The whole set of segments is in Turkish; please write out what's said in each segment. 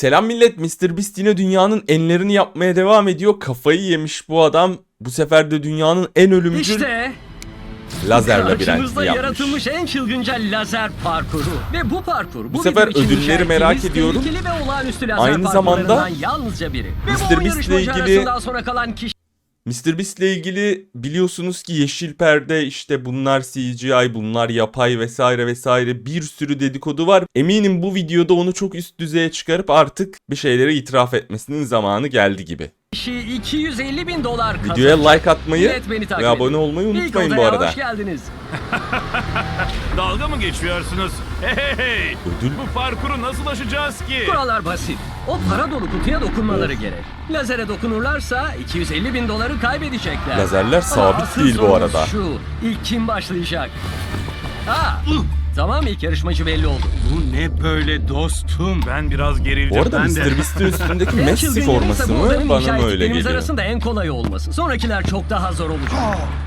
Selam millet, Mr. Beast yine dünyanın enlerini yapmaya devam ediyor. Kafayı yemiş bu adam. Bu sefer de dünyanın en ölümcül İşte lazer labirenti karşımızda yapmış. yaratılmış en çılgınca lazer parkuru. Ve bu parkur bu, Bu sefer için ödülleri merak ediyorum. Tehlikeli ve olağanüstü lazer Aynı zamanda yalnızca biri. Ve Mr. Beast'le yarışmacı ilgili- arasından sonra kalan kişi Mr. Beast ile ilgili biliyorsunuz ki yeşil perde işte bunlar CGI bunlar yapay vesaire vesaire bir sürü dedikodu var. Eminim bu videoda onu çok üst düzeye çıkarıp artık bir şeylere itiraf etmesinin zamanı geldi gibi. 250 bin dolar kazanacak. Videoya like atmayı ve abone olmayı unutmayın bu arada. Hoş geldiniz. Dalga mı geçiyorsunuz? Hey, hey! Ödül Bu parkuru nasıl aşacağız ki? Kurallar basit. O para dolu kutuya dokunmaları gerek. Lazere dokunurlarsa 250 bin doları kaybedecekler. Lazerler Ama sabit asıl değil bu sorun arada. Şu, ilk kim başlayacak? Ha, tamam ilk yarışmacı belli oldu. Bu ne böyle dostum? Ben biraz. Bu arada Ben de. Mr. Beast'in üstündeki En Messi çılgın forması bu mı odanın bana inşa mı öyle ettiklerimiz geliyor? arasında en kolayı olması. Sonrakiler çok daha zor olacak.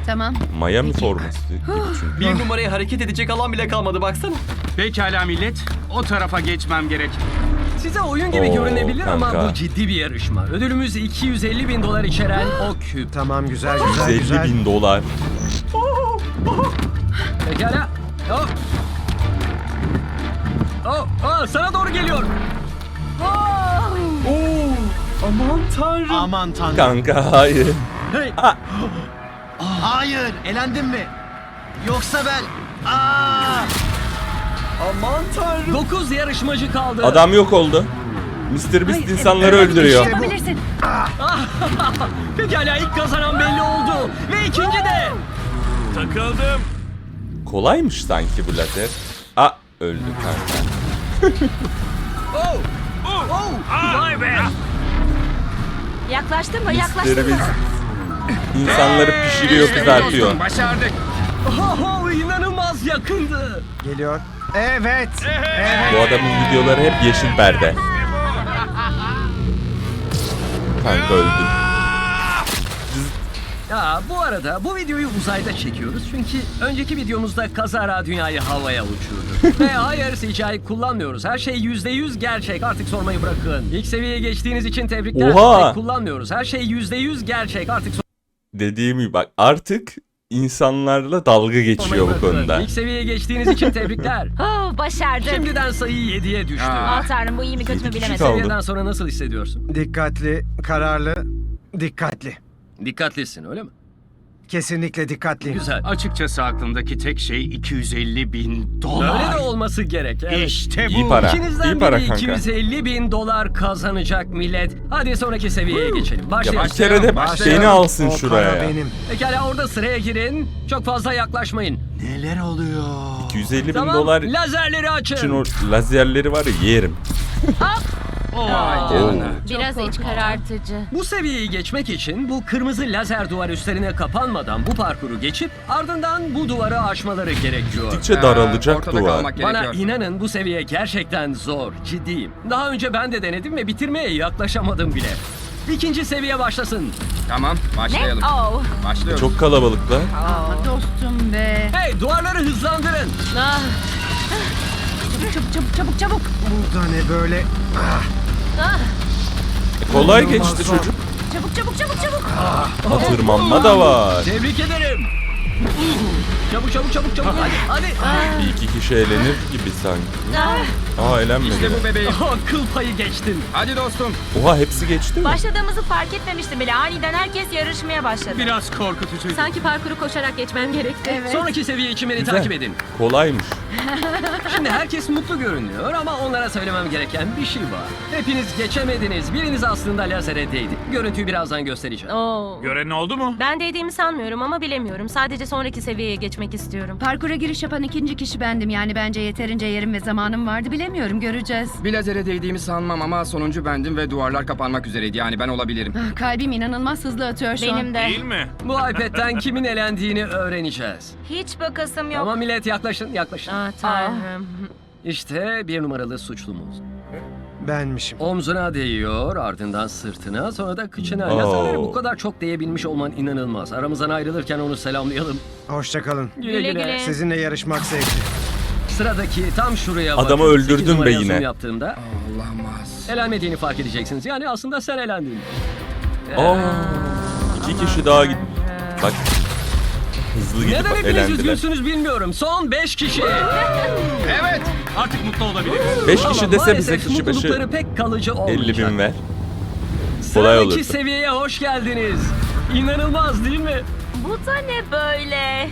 Tamam. Miami forması gibi çünkü. Bir numaraya hareket edecek alan bile kalmadı baksana. Pekala millet, o tarafa geçmem gerek. Size oyun gibi Oo, görünebilir ama kanka. bu ciddi bir yarışma. Ödülümüz 250 bin dolar içeren o küp. Tamam güzel güzel 150 güzel. bin dolar. Pekala. Hop. Oh, oh, sana doğru geliyor. Aman tanrım. Aman tanrım. Kanka hayır. Hey, Hayır elendim mi? Yoksa ben... Aa! Aman tanrım. 9 yarışmacı kaldı. Adam yok oldu. Mr. Beast insanları evet, öldürüyor. işte. Yapabilirsin. Pekala ilk kazanan belli oldu. Ve ikinci de. Takıldım. Kolaymış sanki bu lazer. Öldü kanka. Oh, oh, vay be. Yaklaştın mı? Yaklaştın mı? İnsanları pişiriyor kızartıyor. Başardık. Oh, oh, inanılmaz yakındı. Geliyor. Evet. Bu adamın videoları hep yeşil perde. Kanka öldü. Ya bu arada bu videoyu uzayda çekiyoruz çünkü önceki videomuzda kazara dünyayı havaya uçurduk. Ve hayır CGI kullanmıyoruz. Her şey %100 gerçek. Artık sormayı bırakın. İlk seviyeye geçtiğiniz için tebrikler. Oha! Tek kullanmıyoruz. Her şey %100 gerçek. Artık Dediğim gibi bak artık insanlarla dalga geçiyor bu bırakın. konuda. İlk seviyeye geçtiğiniz için tebrikler. Oh, başardık. Şimdiden sayı 7'ye düştü. Aa. Ah tanrım bu iyi mi kötü mü Yedi kişi bilemedim. kaldı. Seviyeden sonra nasıl hissediyorsun? Dikkatli, kararlı, dikkatli. Dikkatlisin öyle mi? Kesinlikle dikkatli. Güzel. Açıkçası aklımdaki tek şey 250 bin dolar. Öyle de olması gerek. Evet. İşte bu. İyi para. İkinizden İyi para biri kanka. 250 bin dolar kazanacak millet. Hadi sonraki seviyeye geçelim. Ya Başlayalım. bir kere de Başlayalım. beni alsın O şuraya para ya. benim. Pekala orada sıraya girin. Çok fazla yaklaşmayın. Neler oluyor? 250 bin Tamam. dolar Lazerleri açın. için o lazerleri var ya yerim. Vay canına. Biraz iç karartıcı. Bu seviyeyi geçmek için bu kırmızı lazer duvar üstlerine kapanmadan bu parkuru geçip ardından bu duvarı aşmaları gerekiyor. Gittikçe daralacak ortada duvar. kalmak Bana gerekiyor. inanın bu seviye gerçekten zor, ciddiyim. Daha önce ben de denedim ve bitirmeye yaklaşamadım bile. İkinci seviye başlasın. Tamam Ne? başlayalım. Oh. Başlıyoruz. Çok kalabalıklar. Aa, dostum be. Hey duvarları hızlandırın. Ah. Çabuk çabuk çabuk çabuk çabuk. Burada ne böyle? Ah. Kolay İnanılmaz geçti çocuk. Çabuk çabuk çabuk çabuk. Ha, Tırmanma da var. Tebrik ederim. Çabuk çabuk çabuk çabuk hadi hadi. Bir iki kişi eğlenir gibi sanki. Ah. Aa eğlenmedi. İşte bu bebeğim. Oh, kıl payı geçtin. Hadi dostum. Oha hepsi geçti mi? Başladığımızı fark etmemiştim bile. Aniden herkes yarışmaya başladı. Biraz korkutucu. Sanki parkuru koşarak geçmem gerekti. Evet. Sonraki seviye için beni Güzel. takip edin. Kolaymış. Şimdi herkes mutlu görünüyor ama onlara söylemem gereken bir şey var. Hepiniz geçemediniz. Biriniz aslında lazere değdi. Görüntüyü birazdan göstereceğim. Oo. Gören oldu mu? Ben değdiğimi sanmıyorum ama bilemiyorum. Sadece sonraki seviyeye geçmek istiyorum. Parkura giriş yapan ikinci kişi bendim. Yani bence yeterince yerim ve zamanım vardı. Bilemiyorum, göreceğiz. Bir lazere değdiğimi sanmam ama sonuncu bendim ve duvarlar kapanmak üzereydi. Yani ben olabilirim. Ah, Kalbim inanılmaz hızlı atıyor şu an. Benim de. Değil mi? Bu iPad'den kimin elendiğini öğreneceğiz. Hiç bakasım yok. Ama millet yaklaşın yaklaşın. Ah tanrım. İşte bir numaralı suçlumuz. Benmişim. Omzuna değiyor, ardından sırtına, sonra da kıçına. Oo. Lazerlere bu kadar çok değebilmiş olman inanılmaz. Aramızdan ayrılırken onu selamlayalım. Hoşçakalın. Güle Güle. Sizinle yarışmak zevkli. Sıradaki tam şuraya Adamı bakın. öldürdün Sekiz be numaraya yine. zoom yaptığımda Olamaz. Elenmediğini fark edeceksiniz. Yani aslında sen elendin. Aa, iki kişi daha git. Bak. Hızlı gidip Neden hepiniz elendiler. üzgünsünüz bilmiyorum. Son 5 kişi. Evet. Artık mutlu olabiliriz. 5 Ama kişi dese bize kişi başı mutlulukları pek kalıcı olmayacak. 50 bin ver. Kolay Sıradaki olurdu. seviyeye hoş geldiniz. İnanılmaz değil mi? Bu da ne böyle?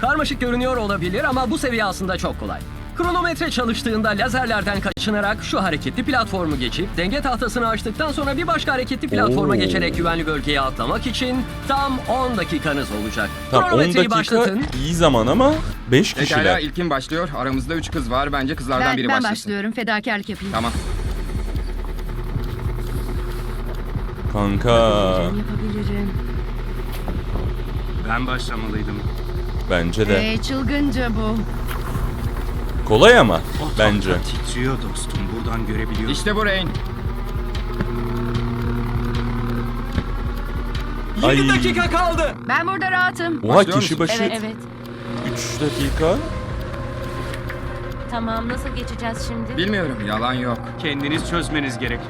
Karmaşık görünüyor olabilir ama bu seviye aslında çok kolay. Kronometre çalıştığında lazerlerden kaçınarak şu hareketli platformu geçip denge tahtasını açtıktan sonra bir başka hareketli platforma Oo. geçerek güvenli bölgeye atlamak için tam 10 dakikanız olacak. Tamam 10 Kronometreyi dakika başlatın. iyi zaman ama 5 Pekala kişiler. ilkin başlıyor. Aramızda üç kız var. Bence kızlardan Ben, biri ben başlasın. başlıyorum. Fedakarlık yapayım. Tamam. Kanka Yapabilirim. Ben başlamalıydım. bence de. Ee, çılgınca bu. Kolay ama O bence. titriyor dostum. Buradan görebiliyorum. İşte bu Rain. 20 Ay. dakika kaldı. Ben burada rahatım. Oha Başlıyor kişi musun? başı Evet evet. 3 dakika. Tamam nasıl geçeceğiz şimdi? Bilmiyorum. Yalan yok. Kendiniz çözmeniz gerek.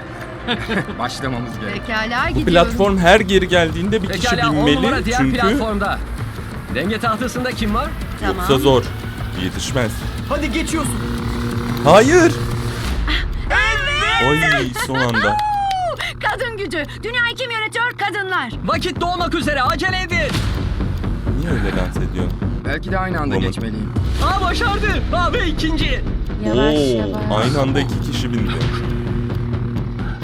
Başlamamız gerek. Pekala Bu gidiyorum. platform her geri geldiğinde bir kişi Pekala 10 numara binmeli diğer çünkü platformda. Denge tahtasında kim var? yoksa zor. Yetişmez. Hadi geçiyorsun. Hayır. Oy son anda. Kadın gücü. Dünyayı kim yönetiyor? Kadınlar. Vakit doğmak üzere acele edin. Niye öyle dans ediyorsun? Belki de aynı anda Roman. geçmeliyim. Aa başardı. Aa ve ikinci. Yavaş Oo, yavaş. aynı anda iki kişi bindi.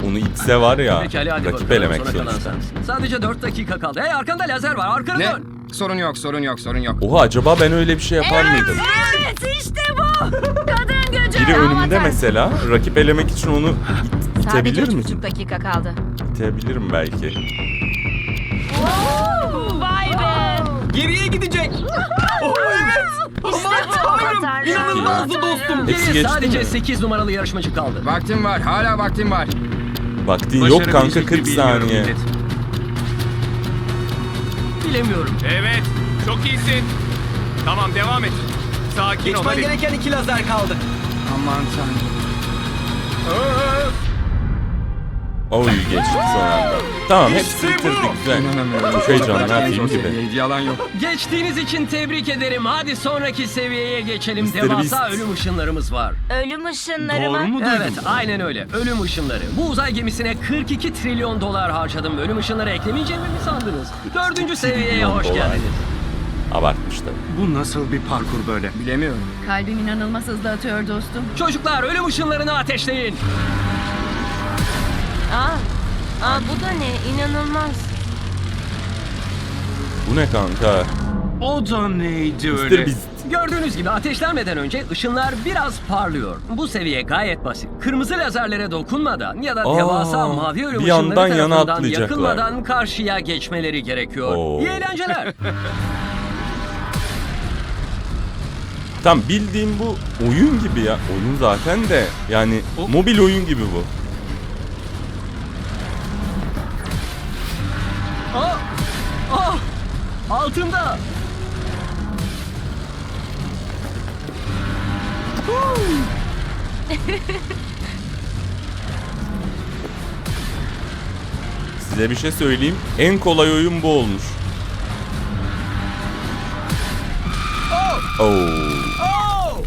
Onu itse var ya. Pekala hadi rakip bakalım. elemek kalan sensin. Sadece 4 dakika kaldı. Hey arkanda lazer var. Arkana Ne? dön. Sorun yok, sorun yok, sorun yok. Oha acaba ben öyle bir şey yapar mıydım? Evet işte bu. Kadın gücü. Biri önümde mesela rakip elemek için onu it- itebilir Sadece miyim? 3,5 dakika kaldı. İtebilirim belki. Vay be. Geriye gidecek. oh evet. Aman tanrım. İnanılmazdı dostum. Hepsi Geriye geçti sadece mi? 8 numaralı yarışmacı kaldı. Vaktim var, hala vaktim var. Vaktin yok kanka Başarabilecek 40 mi bilmiyorum saniye. Bilemiyorum. Evet. Çok iyisin. Tamam devam et. Sakin ol Geçmen hadi. gereken iki lazer kaldı. Aman tanrım. Oy geçti son anda. Tamam hepsini bitirdik güzel. Çok heyecanlı ha film gibi. Yalan yok. Geçtiğiniz için tebrik ederim. Hadi sonraki seviyeye geçelim. Mr. Devasa Beast. ölüm ışınlarımız var. Ölüm ışınları Doğru mı? mu duydum? Evet, aynen öyle. Ölüm ışınları. Bu uzay gemisine 42 trilyon dolar harcadım. Ölüm ışınları eklemeyeceğimi mi sandınız? Dördüncü seviyeye hoş dolar. geldiniz. Abartmış tabii. Bu nasıl bir parkur böyle? Bilemiyorum. Kalbim inanılmaz hızlı atıyor dostum. Çocuklar ölüm ışınlarını ateşleyin. Aa. Aa bu da ne? İnanılmaz. Bu ne kanka? O da neydi öyle? Beast. Gördüğünüz gibi ateşlenmeden önce ışınlar biraz parlıyor. Bu seviye gayet basit. Kırmızı lazerlere dokunmadan ya da Aa, devasa mavi ölüm bir ışınları yandan yana tarafından atlayacaklar. yakılmadan karşıya geçmeleri gerekiyor. Oo. İyi eğlenceler. Tam bildiğim bu oyun gibi ya. Oyun zaten de yani O- mobil oyun gibi bu. Altında. Size bir şey söyleyeyim. En kolay oyun bu olmuş. Oo. Oo!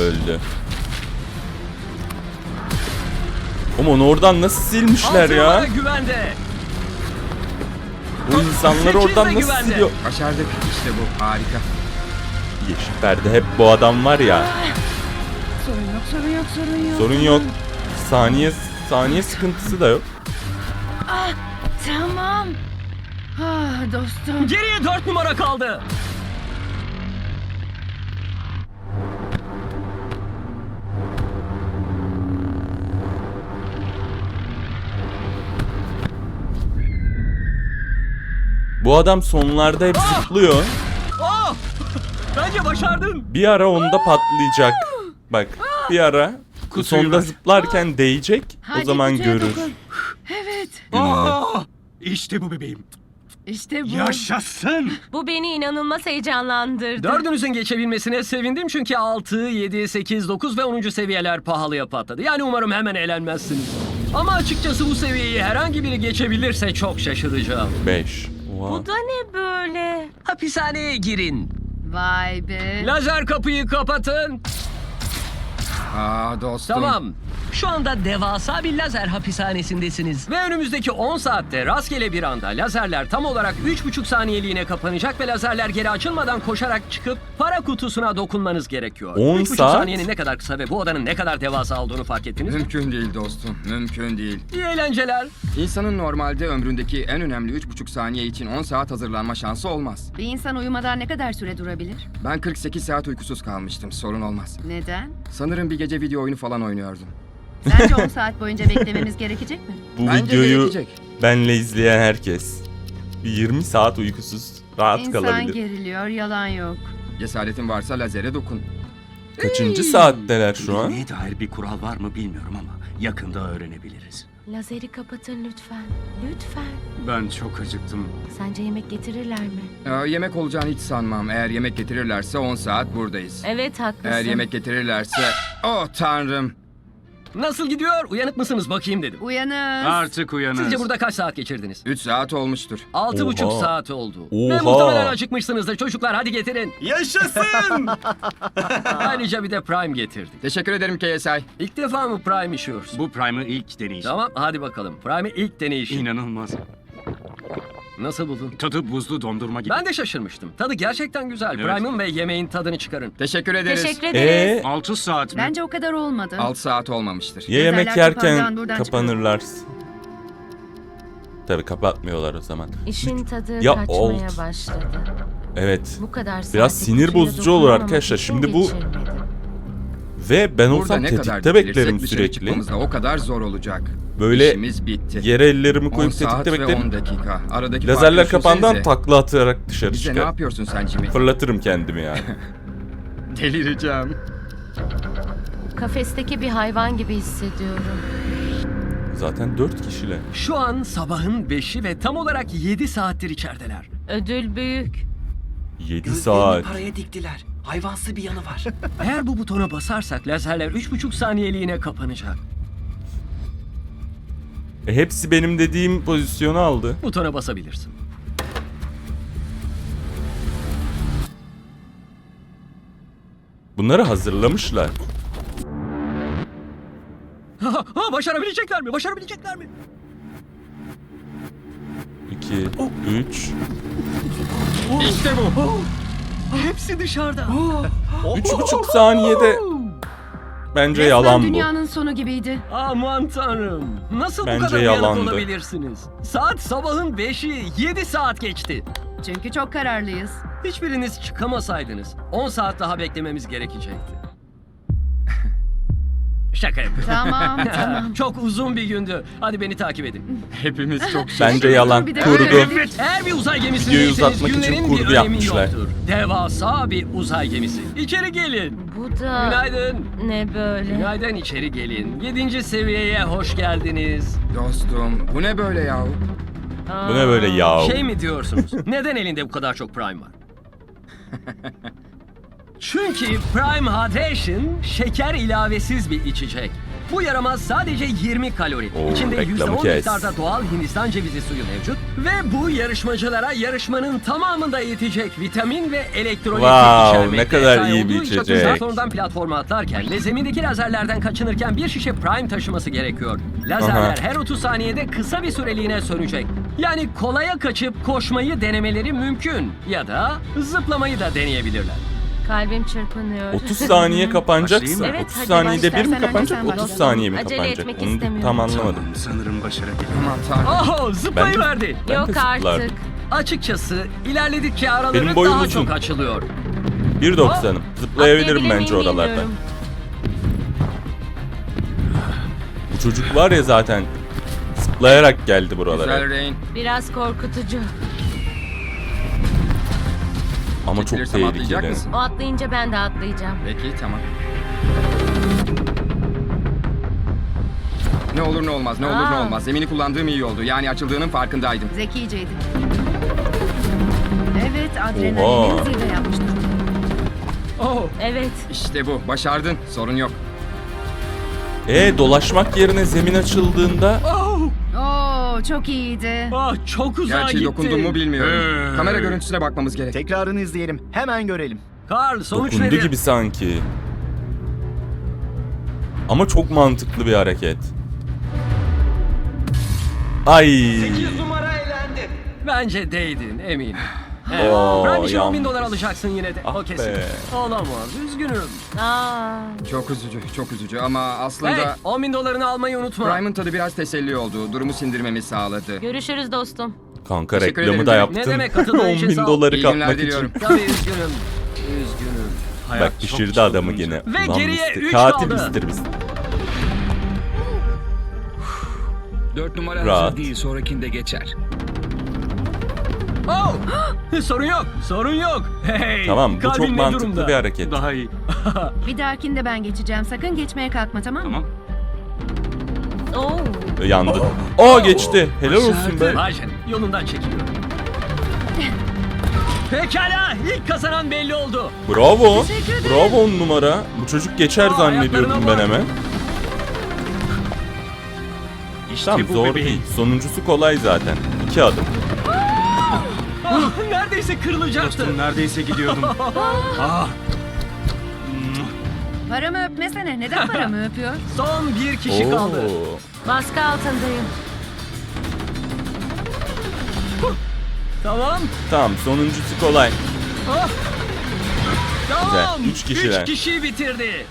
Öldü. Ama onu oradan nasıl silmişler Altı ya? güvende. Bu insanlar oradan nasıl siliyor? Başardık. İşte bu. Harika. Yeşil perde hep bu adam var ya. Sorun yok, sorun yok, sorun yok. Sorun yok. Saniye saniye sıkıntısı da yok. Tamam. Ah dostum. Geriye dört numara kaldı. Bu adam sonlarda hep zıplıyor. Bence başardın. Bir ara onda patlayacak. Bak bir ara Kutuyu sonda ver. zıplarken değecek. o Hadi zaman kutuya görür. dokun. Evet. Aa, işte bu bebeğim. İşte bu. Yaşasın! Bu beni inanılmaz heyecanlandırdı. Dördünüzün geçebilmesine sevindim çünkü 6, 7, 8, 9 ve 10. seviyeler pahalıya patladı. Yani umarım hemen eğlenmezsiniz. Ama açıkçası bu seviyeyi herhangi biri geçebilirse çok şaşıracağım. 5. Bu da ne böyle? Hapishaneye girin. Vay be. Lazer kapıyı kapatın. Aa dostum. Tamam. Şu anda devasa bir lazer hapishanesindesiniz. Ve önümüzdeki 10 saatte rastgele bir anda lazerler tam olarak 3,5 saniyeliğine kapanacak ve lazerler geri açılmadan koşarak çıkıp para kutusuna dokunmanız gerekiyor. 10 3,5 saat? saniyenin ne kadar kısa ve bu odanın ne kadar devasa olduğunu fark ettiniz mi? Mümkün değil dostum. Mümkün değil. İyi eğlenceler. İnsanın normalde ömründeki en önemli 3,5 saniye için 10 saat hazırlanma şansı olmaz. Bir insan uyumadan ne kadar süre durabilir? Ben 48 saat uykusuz kalmıştım. Sorun olmaz. Neden? Sanırım bir gece video oyunu falan oynuyordum. Sence 10 saat boyunca beklememiz gerekecek mi? Bu Bence videoyu gerekecek. benle izleyen herkes bir 20 saat uykusuz rahat İnsan kalabilir. geriliyor, yalan yok. Cesaretin varsa lazere dokun. Kaçıncı saatteler şu an? Neye dair bir kural var mı bilmiyorum ama yakında öğrenebiliriz. Lazeri kapatın lütfen. Lütfen. Ben çok acıktım. Sence yemek getirirler mi? Ee, yemek olacağını hiç sanmam. Eğer yemek getirirlerse 10 saat buradayız. Evet haklısın. Eğer yemek getirirlerse... Oh tanrım. Nasıl gidiyor? Uyanık mısınız bakayım dedim. Uyanız. Artık uyanız. Sizce burada kaç saat geçirdiniz? 3 saat olmuştur. Altı buçuk Oha. saat oldu. Ve Oha. muhtemelen acıkmışsınızdır çocuklar hadi getirin. Yaşasın! Ayrıca bir de Prime getirdik. Teşekkür ederim KSI. İlk defa mı Prime işiyorsun? Bu Prime'ı ilk deneyişim. Tamam hadi bakalım. Prime'i ilk deneyişin. İnanılmaz. Nasıl buldun? Tadı buzlu dondurma gibi. Ben de şaşırmıştım. Tadı gerçekten güzel. Evet. Prime'ın ve yemeğin tadını çıkarın. Teşekkür ederiz. Teşekkür ederiz. Ee, 6 saat mi? Bence o kadar olmadı. 6 saat olmamıştır. ya yemek yerken kapandan buradan kapanırlar. Tabii kapatmıyorlar o zaman. İşin tadı Ya, kaçmaya old. başladı. Evet. Bu kadar Biraz sinir bozucu olur arkadaşlar. için Şimdi bu- geçirmedim. Ve ben Burada olsam ne kadar tetikte dikilirsek beklerim dışarı sürekli. o kadar zor olacak. Böyle İşimiz bitti. yere ellerimi 10 koyup saat tetikte ve beklerim. 10 dakika. Aradaki Lazerler farkı kapandan düşünsenize. takla atarak dışarı Bize ne çıkar. yapıyorsun sen Jimmy? Fırlatırım kendimi yani. Delireceğim. Kafesteki bir hayvan gibi hissediyorum. Zaten 4 kişiler. Şu an sabahın 5'i ve tam olarak 7 saattir içerideler. Ödül büyük. 7 saat. paraya diktiler. Hayvansı bir yanı var. Eğer bu butona basarsak lazerler 3,5 saniyeliğine kapanacak. E, hepsi benim dediğim pozisyonu aldı. Butona basabilirsin. Bunları hazırlamışlar. Ha, ha, başarabilecekler mi? Başarabilecekler mi? 2, 3. İşte bu. Hepsi dışarıda. 3,5 saniyede bence Resmen yalan bu. dünyanın sonu gibiydi. Aman tanrım. Nasıl Bence bu kadar uyanık yalandı. olabilirsiniz? Saat sabahın 5'i 7 saat geçti. Çünkü çok kararlıyız. Hiçbiriniz çıkamasaydınız 10 saat daha beklememiz gerekecekti. Şaka yapıyorum. Tamam, tamam. Çok uzun bir gündü. Hadi beni takip edin. Hepimiz çok Bence yalan. Bir de Kurgu. öyle. Eğer bir uzay Videoyu gemisindeyseniz uzatmak için günlerin kurgu bir önemi yapmışlar. yoktur. Devasa bir uzay gemisi. İçeri gelin. Bu da Günaydın. ne böyle? Günaydın içeri gelin. 7. seviyeye hoş geldiniz. Dostum bu ne böyle yahu? Bu ne böyle yav? Şey mi diyorsunuz? Neden elinde bu kadar çok Prime var? Çünkü Prime Hydration şeker ilavesiz bir içecek. Bu yaramaz sadece 20 kalori. Oo, İçinde reklamı %10 kes. miktarda doğal Hindistan cevizi suyu mevcut. Ve bu yarışmacılara yarışmanın tamamında yetecek vitamin ve elektrolit Wow, içermekte. ne kadar iyi bir içecek. platformdan platforma atlarken ve zemindeki lazerlerden kaçınırken bir şişe Prime taşıması gerekiyor. Lazerler Aha. her 30 saniyede kısa bir süreliğine sönecek. Yani kolaya kaçıp koşmayı denemeleri mümkün. Ya da zıplamayı da deneyebilirler. Kalbim çırpınıyor. 30 saniye kapanacaksa Başlayayım mı? Evet, 30 hadi saniyede bir mi kapanacak önce sen 30 başla. saniye mi Acele kapanacak? etmek Onu istemiyorum. tam anlamadım. Tamam, sanırım başarabilirim. Aman tanrım. Oh zıplayı verdi. Ben de Yok zıplardım. artık. Açıkçası ilerledikçe araları Benim boyum daha uzun. çok açılıyor. 1.90'ım. Zıplayabilirim Atlayabilir bence miyim oralardan. bilmiyorum. Bu çocuk var ya zaten zıplayarak geldi Güzel buralara. Rain. Biraz korkutucu. Ama çok Çekilirsem atlayacak tehlikeli. mısın? O atlayınca ben de atlayacağım. Peki tamam. Ne olur ne olmaz, ne olur ne Aa. olmaz. Zemini kullandığım iyi oldu. Yani açıldığının farkındaydım. Zekiceydi. Evet adrenalin Oha. zirve yapmıştır. Oh, Evet. İşte bu. Başardın. Sorun yok. E dolaşmak yerine zemin açıldığında oh, Oo çok iyiydi. ah, çok uzağa Gerçi gitti. dokundum mu bilmiyorum. Ee. Kamera görüntüsüne bakmamız gerek. Tekrarını izleyelim. Hemen görelim. Karl sonuç dokundu nedir? gibi sanki. Ama çok mantıklı bir hareket. Ay. Bence değdin eminim. Evet. Oo, Brandy'ye 10 bin yanlış. dolar alacaksın yine de. Ah o kesin. be. Olamaz. Üzgünüm. Aa. Çok üzücü, çok üzücü ama aslında... Hey 10 bin dolarını almayı unutma. Prime'ın tadı biraz teselli oldu. Durumu sindirmemi sağladı. Görüşürüz dostum. Kanka Teşekkür reklamı ederim. da Ne yaptın. demek, katıldığın 10 için bin sağ ol. doları İyi günler diliyorum. için. Tabii üzgünüm. Üzgünüm. Bak pişirdi adamı gene. Ve Ulan geriye Mister, üç Katil kaldı. Beast. Dört numara Rahat. hazır değil sonrakinde geçer. Oh! sorun yok. Sorun yok. Hey. Tamam bu kalbin çok ne mantıklı durumda? bir hareket. Daha iyi. Bir dahakinde ben geçeceğim. Sakın geçmeye kalkma tamam mı? Tamam. Oo. Yandı. Aa geçti. Helal olsun be. Canına, yolundan çekiliyor. Pekala ilk kazanan belli oldu. Bravo. Teşekkür ederim. Bravo on numara. Bu çocuk geçer Aa, zannediyordum ben hemen. İşte Tamam bu zor bebeğim. değil. Sonuncusu kolay zaten. İki adım. Neredeyse kırılacaktı. Dostum neredeyse gidiyordum. ah. Paramı öpmesene. Neden paramı öpüyor? Son bir kişi kaldı. Oo. Baskı altındayım. Tamam. Tamam sonuncusu kolay. Ah. Tamam. Güzel, üç kişiler. Üç kişiyi bitirdi.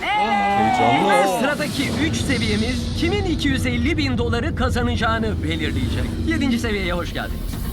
Heyecanlı. Ve sıradaki 3 seviyemiz kimin 250 bin doları kazanacağını belirleyecek. 7. seviyeye hoş geldiniz.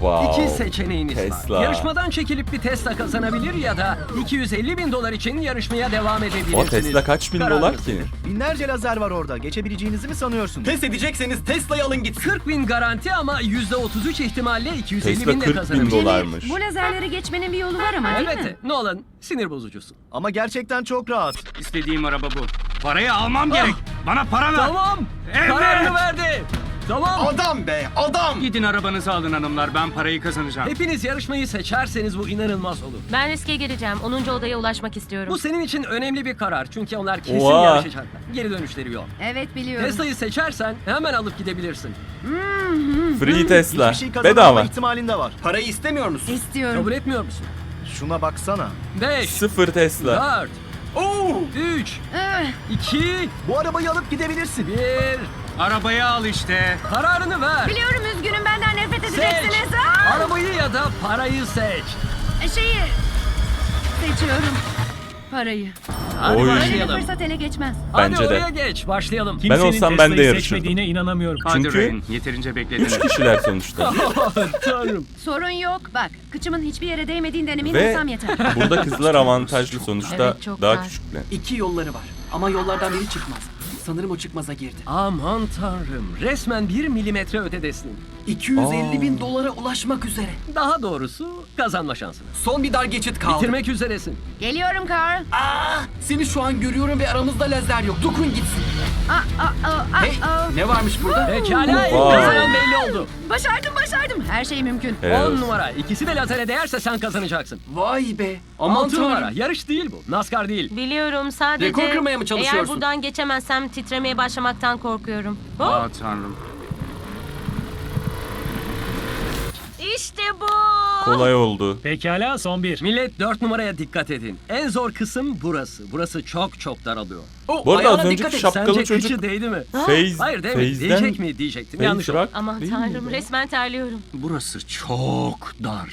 Wow. İki seçeneğiniz Tesla. var. Yarışmadan çekilip bir Tesla kazanabilir ya da 250 bin dolar için yarışmaya devam edebilirsiniz. O Tesla kaç bin Kararınız dolar ki? nedir? Binlerce lazer var orada. Geçebileceğinizi mi sanıyorsunuz? Pes edecekseniz Tesla'yı alın gitsin. 40 bin garanti ama %33 ihtimalle 250 Tesla bin de 40 bin kazanabilir. dolarmış. Bu lazerleri geçmenin bir yolu var ama değil Elbette. mi? Nolan sinir bozucusun. Ama gerçekten çok rahat. İstediğim araba bu. Parayı almam gerek. Bana para ver. Tamam. Evet. Kararını verdi. Tamam. Adam be adam! Gidin arabanızı alın hanımlar. Ben parayı kazanacağım. Hepiniz yarışmayı seçerseniz bu inanılmaz olur. Ben riske gireceğim. 10. odaya ulaşmak istiyorum. Bu senin için önemli bir karar çünkü onlar kesin Oha. yarışacaklar. Geri dönüşleri yok. Evet biliyorum. Tesla'yı seçersen hemen alıp gidebilirsin. Free Tesla. Hiçbir şey Bedava. ihtimalin de var. Parayı istemiyor musun? İstiyorum. Kabul etmiyor musun? Şuna baksana. 5, Sıfır Tesla. 4, Oo! 3, Eh, 2, Bu arabayı alıp gidebilirsin. 1. Arabayı al işte. Kararını ver. biliyorum üzgünüm benden nefret edeceksiniz. Aa! Arabayı ya da parayı seç. Şeyi seçiyorum. Parayı. Hadi Oy. Böyle bir başlayalım. fırsat ele geçmez. Hadi Bence de. oraya geç. Başlayalım. Ben olsam ben de yarışırdım. inanamıyorum. Hadi Çünkü- Ryan, yeterince beklediniz. Üç kişiler sonuçta. Tanrım. Sorun yok. Bak kıçımın hiçbir yere değmediğinden emin Ve olsam yeter. burada kızlar avantajlı sonuçta Evet, çok daha küçükler. İki yolları var ama yollardan biri çıkmaz. Sanırım o çıkmaza girdi. Aman tanrım. Resmen bir milimetre ötedesin. 250 Aa. bin dolara ulaşmak üzere. Daha doğrusu kazanma şansını. Son bir dar geçit kaldı. Bitirmek üzeresin. Geliyorum Carl. Aa, seni şu an görüyorum ve aramızda lazer yok. Dokun gitsin. Hey, ne varmış burada? Pekala kazanan belli oldu. Başardım başardım. Her şey mümkün. Helal 10 olsun. numara. İkisi de lazere değerse sen kazanacaksın. Vay be. Aman 6 numara. tanrım. Yarış değil bu. NASCAR değil. Biliyorum sadece... Rekor kırmaya mı Eğer çalışıyorsun? buradan geçemezsem titremeye başlamaktan korkuyorum. Hop. Aa tanrım. İşte bu. Kolay oldu. Pekala son bir. Millet 4 numaraya dikkat edin. En zor kısım burası. Burası çok çok daralıyor. Oh, Bu arada az ayağına önceki dikkat et. şapkalı Sence çocuk kıçı değdi mi? Feyz, Hayır değil mi? Feyz'den... Diyecek mi diyecektim. Feyz Yanlış oldu. Rock Aman değil tanrım miydi? resmen terliyorum. Burası çok dar.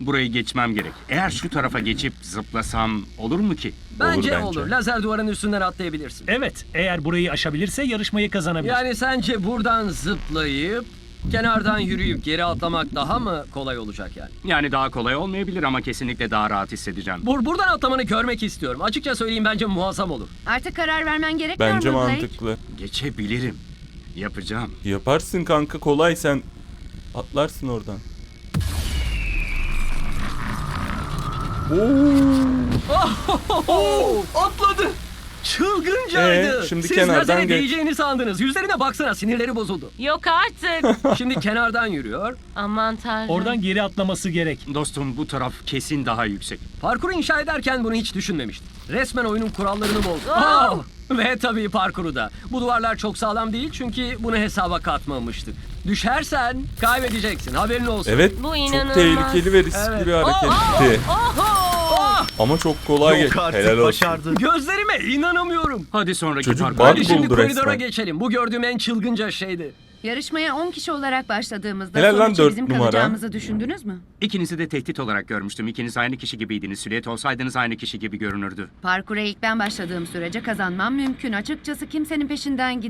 Burayı geçmem gerek. Eğer şu tarafa geçip zıplasam olur mu ki? Bence bence. olur. Lazer duvarın üstünden atlayabilirsin. Evet eğer burayı aşabilirse yarışmayı kazanabilir. Yani sence buradan zıplayıp kenardan yürüyüp geri atlamak daha mı kolay olacak yani? Yani daha kolay olmayabilir ama kesinlikle daha rahat hissedeceğim. Bur buradan atlamanı görmek istiyorum. Açıkça söyleyeyim bence muazzam olur. Artık karar vermen gerekmiyor Bence mu Blake? mantıklı. Geçebilirim. Yapacağım. Yaparsın kanka kolay sen atlarsın oradan. Oo, atladı. Çılgıncaydı. Ee, şimdi Siz kenardan lazere geç. değeceğini sandınız. Yüzlerine baksana sinirleri bozuldu. Yok artık. Şimdi kenardan yürüyor. Aman tanrım. Oradan geri atlaması gerek. Dostum bu taraf kesin daha yüksek. Parkuru inşa ederken bunu hiç düşünmemiştim. Resmen oyunun kurallarını bozdu. Oh! Oh! Ve tabii parkuru da. Bu duvarlar çok sağlam değil çünkü bunu hesaba katmamıştık. Düşersen kaybedeceksin. Haberin olsun. Evet Bu çok inanılmaz. tehlikeli ve riskli Evet. bir hareketti. Oh! Ama çok kolay Yok geç. artık Helal olsun. başardı. Gözlerime inanamıyorum. Hadi sonraki Çocuk parkur. bug Hadi şimdi buldu koridora resmen. geçelim. Bu gördüğüm en çılgınca şeydi. Yarışmaya 10 kişi olarak başladığımızda Helal lan dört bizim numara. kalacağımızı düşündünüz mü? İkinizi de tehdit olarak görmüştüm. İkiniz aynı kişi gibiydiniz. Silüet olsaydınız aynı kişi gibi görünürdü. Parkura ilk ben başladığım sürece kazanmam mümkün. Açıkçası kimsenin peşinden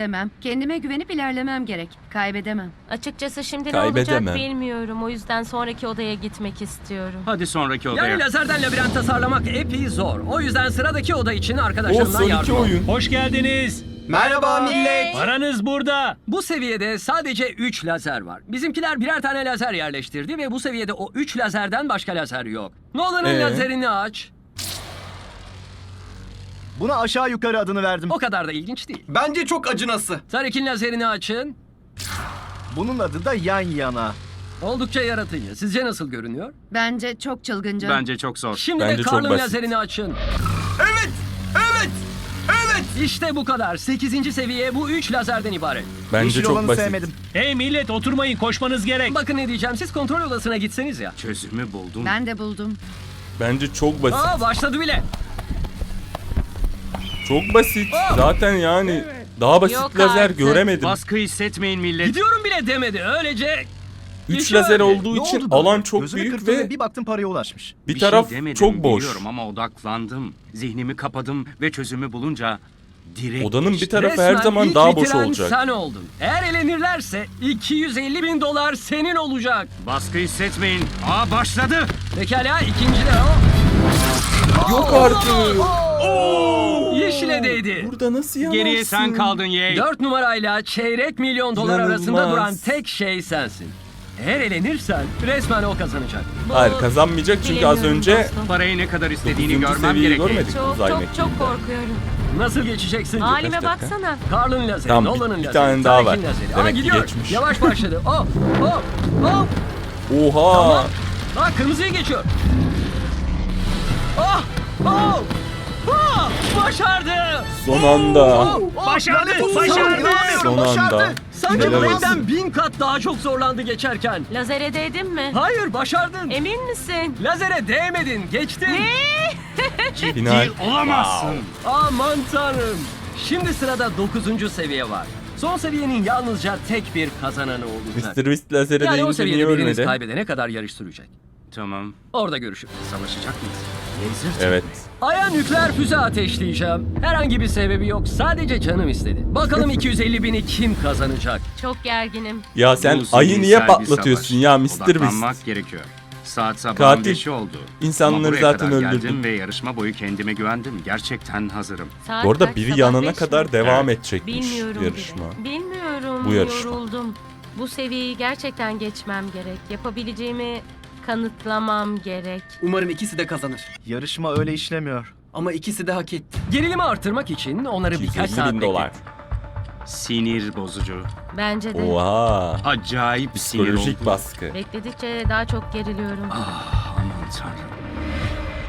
gidemem. Kendime güvenip ilerlemem gerek. Kaybedemem. Açıkçası şimdi ne Kaybedemem. olacak bilmiyorum. O yüzden sonraki odaya gitmek istiyorum. Hadi sonraki odaya. Yani lazerden labirent tasarlamak epey zor. O yüzden sıradaki oda için O arkadaşlarımdan son iki yardım al. oyun. Hoş geldiniz. Merhaba millet. Paranız burada. Bu seviyede sadece 3 lazer var. Bizimkiler birer tane lazer yerleştirdi ve bu seviyede o 3 lazerden başka lazer yok. Nolan'ın Ee? lazerini aç. Buna aşağı yukarı adını verdim. O kadar da ilginç değil. Bence çok acınası. Tarik'in lazerini açın. Bunun adı da yan yana. Oldukça yaratıcı. Sizce nasıl görünüyor? Bence çok çılgınca. Bence çok zor. Şimdi Bence de çok Karl'ın basit. lazerini açın. Evet! Evet! Evet! İşte bu kadar. 8. seviye bu 3 lazerden ibaret. Bence Yeşil çok olanı basit. sevmedim. Hey millet oturmayın koşmanız gerek. Bakın ne diyeceğim. Siz kontrol odasına gitseniz ya. Çözümü buldum. Ben de buldum. Bence çok basit. Aa başladı bile. Çok basit. Zaten yani daha basit Yok lazer artık. göremedim. Baskı hissetmeyin millet. Gidiyorum bile demedi. Öylece 3 geçiyor. lazer olduğu Ne için oldu böyle? alan çok Gözümü büyük ve bir baktım paraya ulaşmış. bir, Bir taraf şey demedim, çok boş. biliyorum ama odaklandım. Zihnimi kapadım ve çözümü bulunca direkt Odanın bir geçtim. tarafı her Resmen zaman ilk daha boş bitiren olacak. sen oldun. Eğer elenirlerse 250 bin dolar senin olacak. Baskı hissetmeyin. Aa başladı. Pekala ikinci de o. Yok artık. Yeşile değdi. Burada nasıl yanarsın? Geriye sen kaldın Yey. 4 numarayla çeyrek milyon dolar İnanılmaz. arasında duran tek şey sensin. Eğer elenirsen resmen o kazanacak. Hayır kazanmayacak çünkü az Bilemiyorum önce dostum. Parayı ne kadar istediğini görmem seviyeyi gerek. görmedik Çok uzay çok mekiğinde. korkuyorum. Nasıl geçeceksin? Halime dakika? baksana. Karl'ın lazeri, Tamam, bir- Nolan'ın bir lazeri, tane daha Tarık'ın var. lazeri. Demek Aa, ki gidiyor. geçmiş. Yavaş başladı. Oh, oh, oh. Oha. Aa, kırmızıyı geçiyor. Oh, oh. Başardı. Son anda. Başardı, başardı. Son anda. Sanki Helal olsun. benden bin kat daha çok zorlandı geçerken. Lazere değdin mi? Hayır başardın. Emin misin? Lazere değmedin, geçtin. Final. Olamazsın. Aman tanrım. Şimdi sırada 9. seviye var. Son seviyenin yalnızca tek bir kazananı olacak. Mr. Beast lazere Yani o deyince seviyede niye biriniz ölmedi? kaybedene kadar yarış sürecek. Tamam. Orada görüşürüz. Savaşacak mıyız? Laser Evet. Aya nükleer füze ateşleyeceğim. Herhangi bir sebebi yok. Sadece canım istedi. Bakalım 250 bini kim kazanacak? Çok gerginim. Ya sen Bu ayı niye zihinsel bir patlatıyorsun savaş. ya Mr. Beast? Odaklanmak gerekiyor. Saat sabahın Katil. beşi oldu. İnsanları Ama buraya zaten kadar öldürdün. geldim ve yarışma boyu kendime güvendim. Gerçekten hazırım. Saat Bu arada kaç? biri Sabah yanana beş kadar mi? devam Evet. edecekmiş Bilmiyorum yarışma. bile. Bilmiyorum. Bu yarışma. Yoruldum. Bu seviyeyi gerçekten geçmem gerek. Yapabileceğimi kanıtlamam gerek. Umarım ikisi de kazanır. Yarışma öyle işlemiyor. Ama ikisi de hak etti. Gerilimi artırmak için onları birkaç 250 saat bin dolar. Sinir bozucu. Bence de. Oha. Acayip sinir Psikolojik oldu. baskı. Bekledikçe daha çok geriliyorum. Ah, aman tanrım.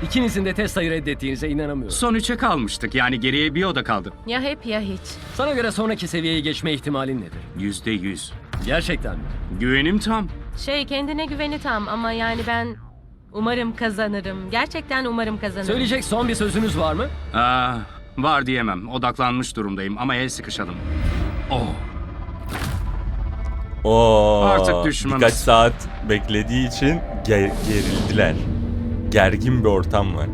İkinizin de Tesla'yı reddettiğinize inanamıyorum. Son üçe kalmıştık. Yani geriye bir oda kaldı. Ya hep ya hiç. Sana göre sonraki seviyeye geçme ihtimalin nedir? Yüzde yüz. Gerçekten mi? Güvenim tam. Şey kendine güveni tam ama yani ben umarım kazanırım. Gerçekten umarım kazanırım. Söyleyecek son bir sözünüz var mı? Aa, var diyemem. Odaklanmış durumdayım ama el sıkışalım. Oh. Oo. Artık düşmanız. Birkaç saat beklediği için ger- gerildiler. Gergin bir ortam var.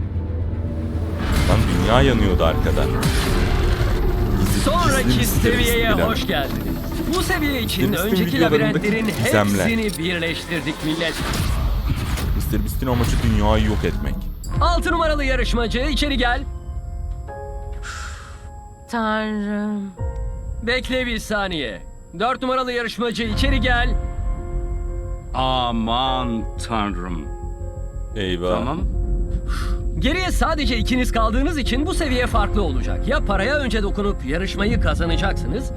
Lan dünya yanıyordu arkadan. Gizli- gizli Sonraki bir seviyeye hoş geldiniz. Bu seviye için Demiştim önceki videolarındaki labirentlerin gizemler. hepsini birleştirdik millet. Mr. Beast'in amacı dünyayı yok etmek. 6 numaralı yarışmacı içeri gel. Tanrım. Bekle bir saniye. 4 numaralı yarışmacı içeri gel. Aman tanrım. Eyvah. Tamam. Geriye sadece ikiniz kaldığınız için bu seviye farklı olacak. Ya paraya önce dokunup yarışmayı kazanacaksınız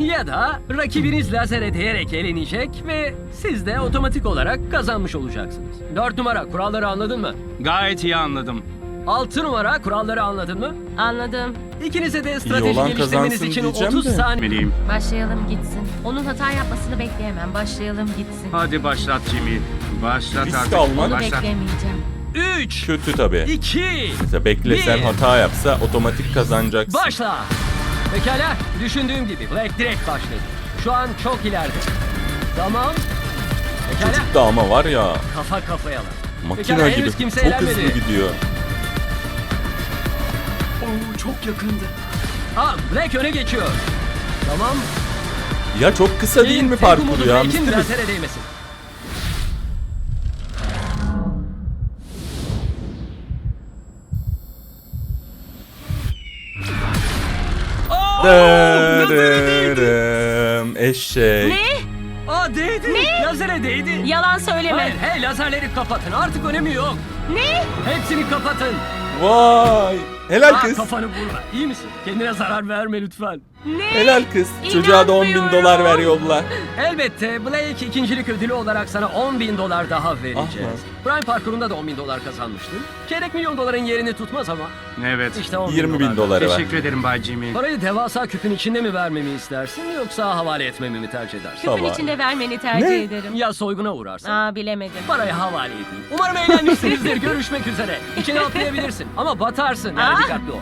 ya da rakibiniz lazere değerek elenecek ve siz de otomatik olarak kazanmış olacaksınız. 4 numara kuralları anladın mı? Gayet iyi anladım. 6 numara kuralları anladın mı? Anladım. İkinize de olan strateji geliştirmeniz kazansın için diyeceğim 30 de. saniye... Meliyim. Başlayalım gitsin. Onun hata yapmasını bekleyemem. Başlayalım gitsin. Hadi başlat Jimmy. Başlat Risk artık. almak. Onu Başlat. beklemeyeceğim. 3, Kötü tabii. 2, Mesela beklesen Bir. hata yapsa otomatik kazanacaksın. Başla. Pekala. Düşündüğüm gibi Black direkt başladı. Şu an çok ileride. Tamam. Pekala. Çocuk da ama var ya Kafa kafayalar. makina Pekala, gibi henüz kimse çok hızlı eğlenmedi. gidiyor. Oo çok yakındı. Aa Black öne geçiyor. Tamam. Ya çok kısa değil mi Tek parkur umudu ya? Blake'in Mr. Lazere değmesin. Dırırım, Eşek. Ne? Aa değdi. Lazere değdi. Yalan söyleme. Hayır, hey lazerleri kapatın. Artık önemi yok. Ne? Hepsini kapatın. Vay. Helal Aa, kız. kafanı vurma. İyi misin? Kendine zarar verme lütfen. Ne? Helal kız. Çocuğa da 10 bin dolar ver yolla. Elbette Blake ikincilik ödülü olarak sana 10 bin dolar daha vereceğiz. Ah Prime parkurunda da 10 bin dolar kazanmıştın. Çeyrek milyon doların yerini tutmaz ama Evet. işte 10 20 bin dolar. doları var. Teşekkür ederim Bay Jimmy. Parayı devasa küpün içinde mi vermemi istersin yoksa havale etmemi mi tercih edersin? Küpün Tamam. içinde vermeni tercih Ne? ederim. Ya soyguna uğrarsın. Aa bilemedim. Parayı havale edeyim. Umarım eğlenmişsinizdir. Görüşmek üzere. İçine atlayabilirsin ama batarsın. Yani Ah! dikkatli ol.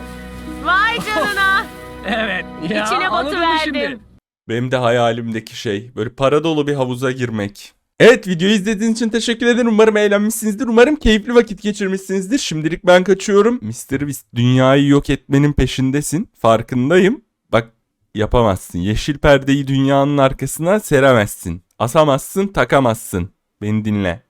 Vay canına. Evet. Ya, İçine anladın mı şimdi? batıverdim. Benim de hayalimdeki şey. Böyle para dolu bir havuza girmek. Evet videoyu izlediğiniz için teşekkür ederim. Umarım eğlenmişsinizdir. Umarım keyifli vakit geçirmişsinizdir. Şimdilik ben kaçıyorum. Mr. Beast dünyayı yok etmenin peşindesin. Farkındayım. Bak yapamazsın. Yeşil perdeyi dünyanın arkasına seremezsin. Asamazsın, takamazsın. Beni dinle.